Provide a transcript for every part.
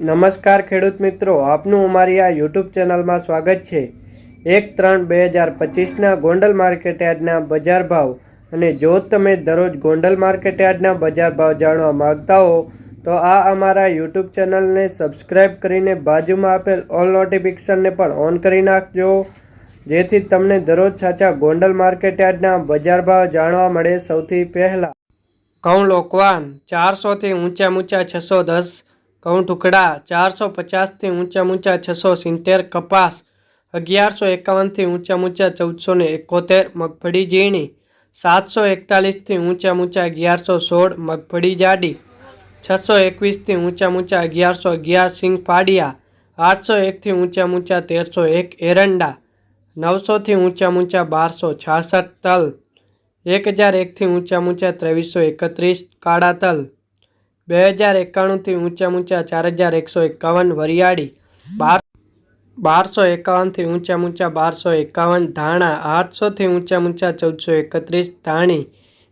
નમસ્કાર ખેડૂત મિત્રો, આપનું અમારી આ યુટ્યુબ ચેનલમાં સ્વાગત છે. એક ત્રણ બે હજાર પચીસના ગોંડલ માર્કેટ યાર્ડના બજાર ભાવ અને જો તમે દરરોજ ગોંડલ માર્કેટ યાર્ડના બજાર ભાવ જાણવા માંગતા હો, તો આ અમારા યુટ્યુબ ચેનલને સબસ્ક્રાઈબ કરીને બાજુમાં આપેલ ઓલ નોટિફિકેશનને પણ ઓન કરી નાખજો, જેથી તમને દરરોજ સાચા ગોંડલ માર્કેટ યાર્ડના બજાર ભાવ જાણવા મળે સૌથી પહેલાં. ઘઉં લોકવાન, ચારસોથી ઊંચા ઊંચા છસો દસ ઘઉં ટુકડા ચારસો પચાસથી ઊંચા ઊંચા છસો સિત્તેર, કપાસ અગિયારસો એકાવનથી ઊંચા ઊંચા ચૌદસો ને એકોતેર, મગફળી ઝીણી સાતસો એકતાલીસથી ઊંચા ઊંચા અગિયારસો સોળ, મગફળી જાડી છસો એકવીસથી ઊંચા ઊંચા અગિયારસો અગિયાર, સિંગ પાડિયા આઠસો એકથી ઊંચા ઊંચા તેરસો એક, એરંડા નવસોથી ઊંચા ઊંચા બારસો છાસઠ, તલ એક હજાર એકથી ઊંચા ઊંચા ત્રેવીસો એકત્રીસ, કાળા તલ બે હજાર એકાણુંથી ઊંચા ઊંચા ચાર હજાર એકસો એકાવન વરિયાળી, બાર બારસો એકાવનથી ઊંચા ઊંચા બારસો એકાવન, ધાણા આઠસોથી ઊંચા ઊંચા ચૌદસો એકત્રીસ, ધાણી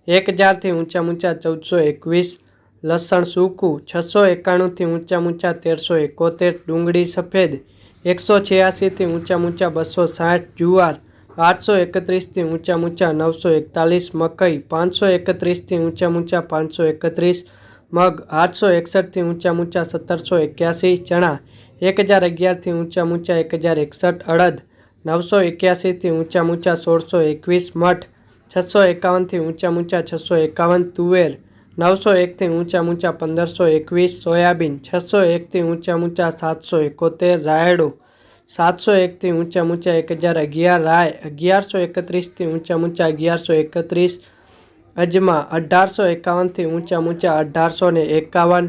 એક હજારથી ઊંચા ઊંચા ચૌદસો એકવીસ, લસણ સૂકું છસો એકાણુંથી ઊંચા ઊંચા તેરસો એકોતેર, ડુંગળી સફેદ એકસો છ્યાસીથી ઊંચા ઊંચા બસો સાઠ, જુવાર આઠસો એકત્રીસથી ઊંચા ઊંચા નવસો એકતાલીસ, મકઈ પાંચસો એકત્રીસથી ઊંચા ઊંચા પાંચસો એકત્રીસ મગ આઠસો એકસઠથી ઊંચા ઊંચા સત્તરસો એક્યાસી, ચણા એક હજાર અગિયારથી ઊંચા ઊંચા એક હજાર એકસઠ, અડદ નવસો એક્યાસીથી ઊંચા ઊંચા સોળસો એકવીસ, મઠ છસો એકાવનથી ઊંચા ઊંચા છસો એકાવન, તુવેર નવસો એકથી ઊંચા ઊંચા પંદરસો એકવીસ, સોયાબીન છસો એકથી ઊંચા ઊંચા સાતસો એકોતેર, રાયડો સાતસો એકથી ઊંચા ઊંચા એક હજાર અગિયાર, રાય અગિયારસો એકત્રીસથી ઊંચા ઊંચા અગિયારસો એકત્રીસ અજમા અઢારસો એકાવનથી ઊંચા ઊંચા અઢારસો ને એકાવન